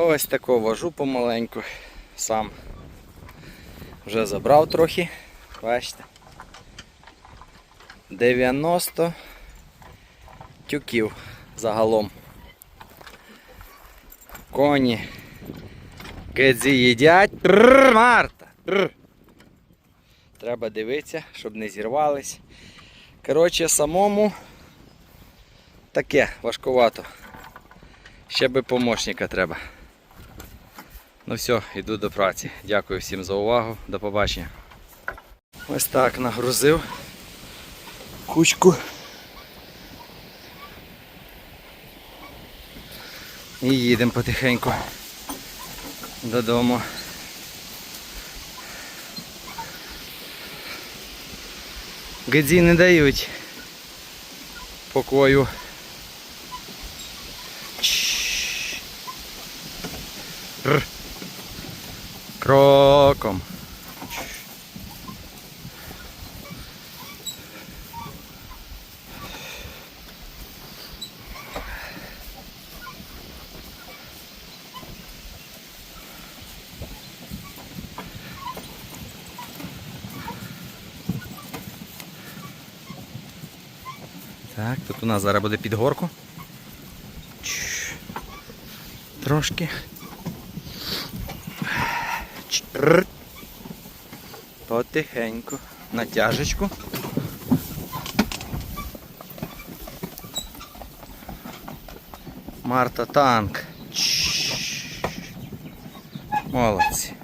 Ось тако вожу помаленьку. Сам вже забрав трохи. Бачите. 90 тюків загалом. Коні. Кедзі їдять. Трррр, Марта. Трррр. Треба дивитися, щоб не зірвались. Коротше, самому таке важкувато. Ще би помощника треба. Ну все, йду до праці. Дякую всім за увагу. До побачення. Ось так нагрузив кучку. І їдемо потихеньку додому. Гадзі не дають покою. Р. Кроком. Так, тут у нас зараз буде підгорку. Чш. Трошки. Потихеньку. Натяжечку. Марта танк. Молодці.